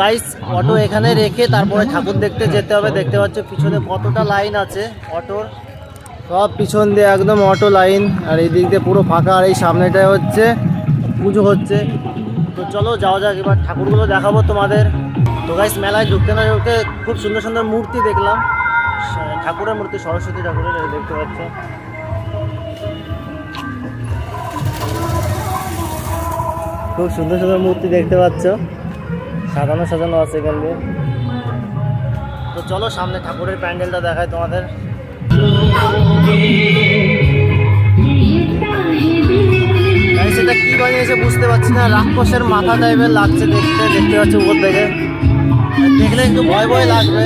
Guys auto এখানে রেখে তারপরে ঠাকুর দেখতে যেতে হবে। দেখতে পাচ্ছ পিছনে কতটা লাইন আছে অটোর সব পিছন দিয়ে একদম অটো লাইন আর এই দিক দিয়ে পুরো ফাঁকা, আর এই সামনেটায় হচ্ছে পুজো হচ্ছে। তো চলো, যাওয়া যাক, এবার ঠাকুরগুলো দেখাবো তোমাদের। তো গাইস মেলায় ঢুকতে না ঢুকতে খুব সুন্দর সুন্দর মূর্তি দেখলাম। ঠাকুরের মূর্তি, সরস্বতী ঠাকুরের দেখতে পাচ্ছ। খুব সুন্দর সুন্দর মূর্তি দেখতে পাচ্ছ। সাজানো সাজানো আছে এখান দিয়ে। তো চলো সামনে ঠাকুরের প্যান্ডেলটা দেখায় তোমাদের। সেটা কি বানিয়েছে বুঝতে পারছি না। রাক্ষসের মাথা টাইপের লাগছে দেখতে দেখতে পাচ্ছি উপর থেকে। দেখলে একটু ভয় ভয় লাগবে।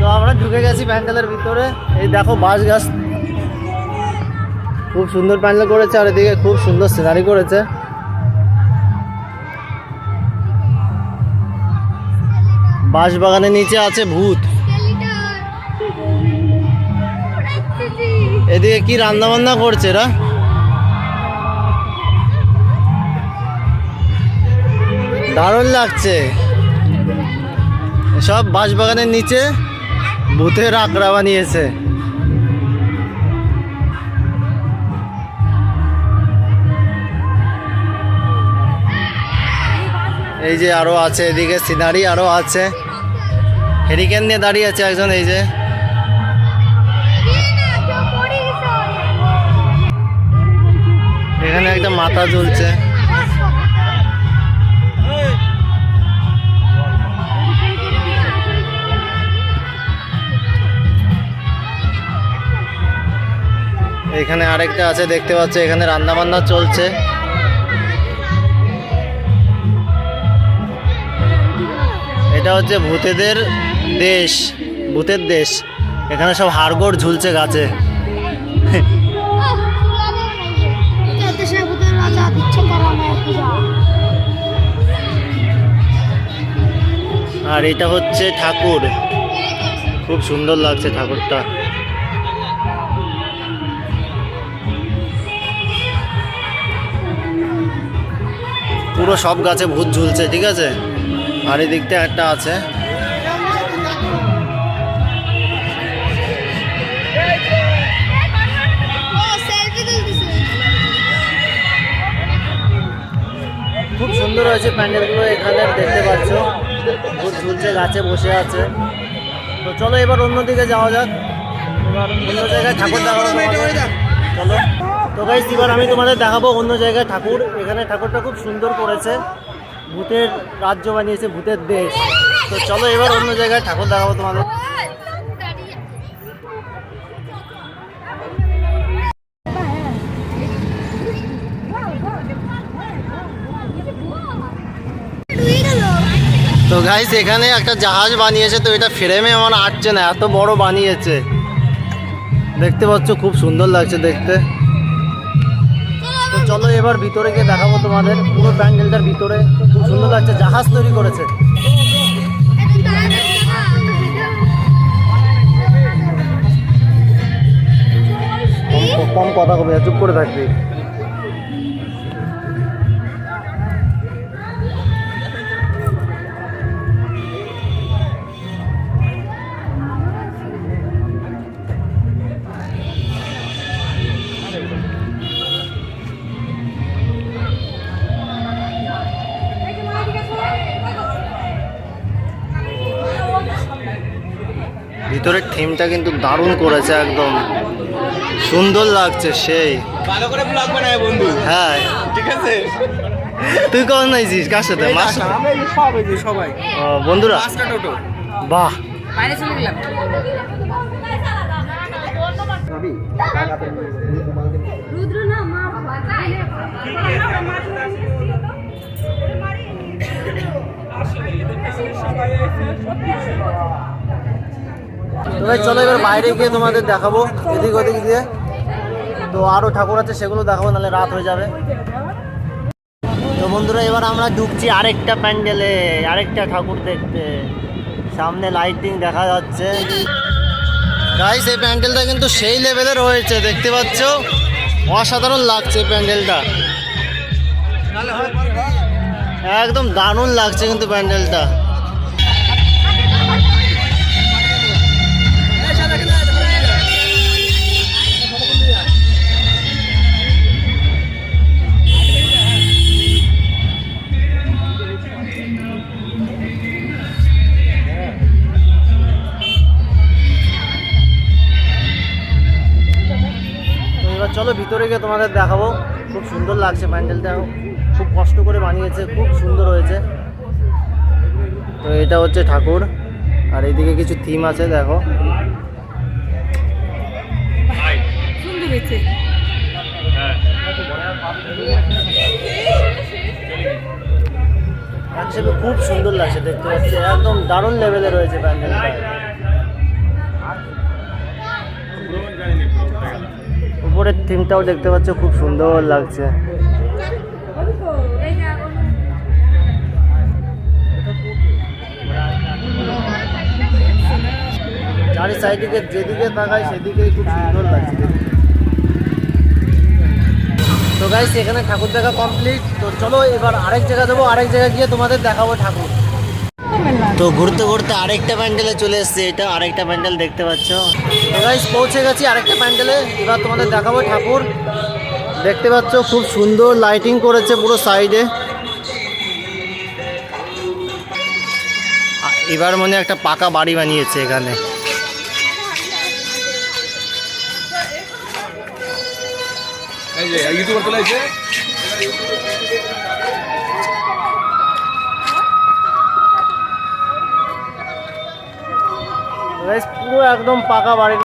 তো আমরা ঢুকে গেছি প্যান্ডেলের ভিতরে। এই দেখো বাঁশ গাছ। খুব সুন্দর প্যান্ডেল করেছে, আর এদিকে খুব সুন্দর সিনারি করেছে। বাঁশ বাগানের নিচে আছে ভূত। এদিকে কি রান্না বান্না করছে এরা? দারুণ লাগছে। সব বাঁশ বাগানের নিচে ভূতের আকড়া বানিয়েছে। এই যে আরও আছে এদিকে, সিনারি আরও আছে। হেরিকেন নিয়ে দাঁড়িয়ে আছে একজন, এই যে। এখানে একটা মাথা ঝুলছে। এখানে আরেকটা আছে, দেখতে পাচ্ছ, এখানে রান্না বান্না চলছে। এটা হচ্ছে ভূতেদের দেশ, ভূতের দেশ। এখানে সব হাড়গোড় ঝুলছে গাছে। আর এটা হচ্ছে ঠাকুর। খুব সুন্দর লাগছে ঠাকুরটা। পুরো সব গাছে ভূত ঝুলছে, ঠিক আছে? আর এদিকটা একটা আছে। খুব সুন্দর হয়েছে প্যান্ডেলগুলো এখানে দেখতে পাচ্ছ ভূত ঝুলছে, গাছে বসে আছে। তো চলো এবার অন্যদিকে যাওয়া যাক। অন্য জায়গায় ঠাকুর তোমাদের। চলো। তো গাইস এবার আমি তোমাদের দেখাবো অন্য জায়গায় ঠাকুর। এখানে ঠাকুরটা খুব সুন্দর করেছে। ভূতের রাজ্য বানিয়েছে, ভূতের দেশ। তো চলো এবার অন্য জায়গায় ঠাকুর দেখাবো তোমাদের। তো গাইস এখানে একটা জাহাজ বানিয়েছে, তো এটা ফ্রেমে আমার আটছে না, এত বড় বানিয়েছে। দেখতে পাচ্ছ, খুব সুন্দর লাগছে দেখতে। তো চলো এবার ভিতরে গিয়ে দেখাবো তোমাদের। পুরো প্যান্ডেলটার ভিতরে খুব সুন্দর লাগছে, জাহাজ তৈরি করেছে। কম কথা কবে চুপ করে থাকবি। ভিতরের থিমটা কিন্তু দারুণ করেছে একদম। সুন্দর লাগছে সেই। ভালো করে ব্লগ বানায় বন্ধু। হ্যাঁ। ঠিক আছে? তুই কখন কার সাথে? যে সবাই। বন্ধুরা। বাহ। বাইরে চলে গেলাম রুদ্র না মা তো চলো এবার বাইরে গিয়ে তোমাদের দেখাবো, এদিক ওদিক দিয়ে। তো আরও ঠাকুর আছে, সেগুলো দেখাবো, নাহলে রাত হয়ে যাবে। তো বন্ধুরা, এবার আমরা ঢুকছি আরেকটা প্যান্ডেলে, আরেকটা ঠাকুর দেখতে। সামনে লাইটিং দেখা যাচ্ছে। গাইস এই প্যান্ডেলটা কিন্তু সেই লেভেলের হয়েছে, দেখতে পাচ্ছ? অসাধারণ লাগছে প্যান্ডেলটা। একদম দারুণ লাগছে কিন্তু প্যান্ডেলটা। চলো ভিতরে গিয়ে তোমাদের দেখাবো। খুব সুন্দর লাগছে প্যান্ডেলটা। খুব কষ্ট করে বানিয়েছে খুব সুন্দর হয়েছে। তো এটা হচ্ছে ঠাকুর। আর এইদিকে কিছু থিম আছে দেখো। খুব সুন্দর লাগছে দেখতে পাচ্ছি। একদম দারুণ লেভেলে রয়েছে প্যান্ডেলটা। উপরের থিমটাও দেখতে পাচ্ছ, খুব সুন্দর লাগছে। চারি যেদিকে সুন্দর লাগছে তো গাইস এখানে ঠাকুর দেখা কমপ্লিট তো চলো এবার আরেক জায়গা যাব, আরেক জায়গায় গিয়ে তোমাদের দেখাবো ঠাকুর। তো ঘুরতে ঘুরতে আরেকটা প্যান্ডেলে চলে এসছে এটা আরেকটা প্যান্ডেল দেখতে পাচ্ছ। গাইস পৌঁছে গেছি আরেকটা প্যান্ডেলে এবার তোমাদের দেখাবো ঠাকুর। দেখতে পাচ্ছ খুব সুন্দর লাইটিং করেছে পুরো সাইডে এবার মনে একটা পাকা বাড়ি বানিয়েছে এখানে। ইউটিউবার চলে পুরো একদম পাকা বাড়ি।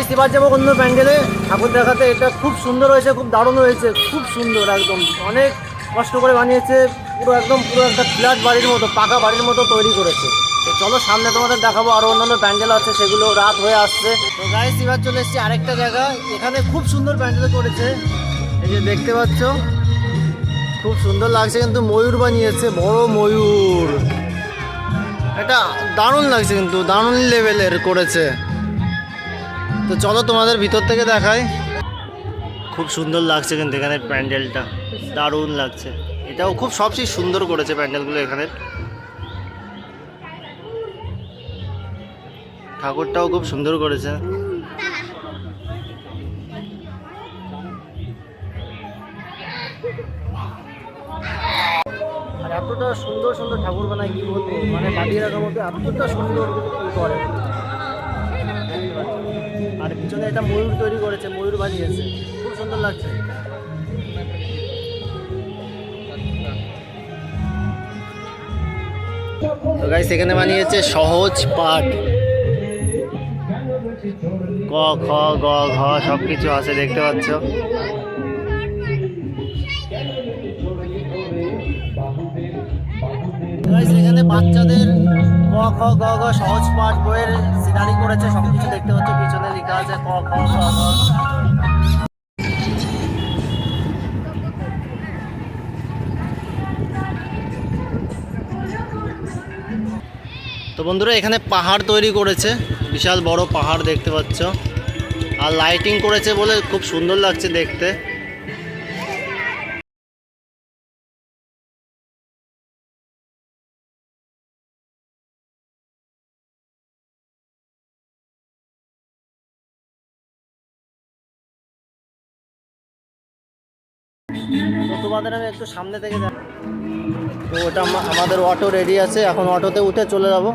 গাইস এবার যাব অন্য প্যান্ডেলে। ঠাকুর দেখাতে, এটা খুব সুন্দর হয়েছে, খুব দারুণ হয়েছে, খুব সুন্দর একদম। অনেক কষ্ট করে বানিয়েছে, পুরো একদম, পুরো একটা ফ্ল্যাট বাড়ির মতো, পাকা বাড়ির মতো তৈরি করেছে। তো চলো, সামনে তোমাদের দেখাবো আরও অন্যান্য প্যান্ডেল আছে, সেগুলো রাত হয়ে আসছে। তো গাইস এবার চলে এসেছি আরেকটা জায়গা। এখানে খুব সুন্দর প্যান্ডেল করেছে। এই যে দেখতে পাচ্ছ, খুব সুন্দর লাগছে, কিন্তু ময়ূর বানিয়েছে, বড় ময়ূর। এটা দারুণ লাগছে কিন্তু, দারুণ লেভেলের করেছে। তো চলো তোমাদের ভিতর থেকে দেখাই। খুব সুন্দর লাগছে কিন্তু এখানে প্যান্ডেলটা। দারুণ লাগছে। এটাও খুব সবচেয়ে সুন্দর করেছে প্যান্ডেলগুলো এখানে। ঠাকুরটাও খুব সুন্দর করেছে। এতটা সুন্দর সুন্দর ঠাকুর বানায় কি বলব? মানে বানিয়ে রাখার মধ্যে এতটা সুন্দর করে? আর পিছনে এটা ময়ূর তৈরি করেছে, ময়ূর বানিয়েছে। খুব সুন্দর লাগছে। তো গাইস এখানে বানিয়েছে সহজ পাঠ। ক, খ, গ, ঘ সবকিছু আছে, দেখতে পাচ্ছ? এখানে বাচ্চাদের ক খ, গ ঘ সহজ পাঠ বইয়ের সিনারি করেছে সব কিছু দেখতে পাচ্ছ, পিছনে লেখা আছে ক, খ গ। ঘ তো বন্ধুরা, এখানে পাহাড় তৈরি করেছে, বিশাল বড় পাহাড় দেখতে পাচ্ছ। আর লাইটিং করেছে বলে খুব সুন্দর লাগছে দেখতে। তো তোমাদের আমি একটু সামনে থেকে তো ওটা আমা- আমাদের অটো রেডি আছে, এখন অটোতে উঠে চলে যাব।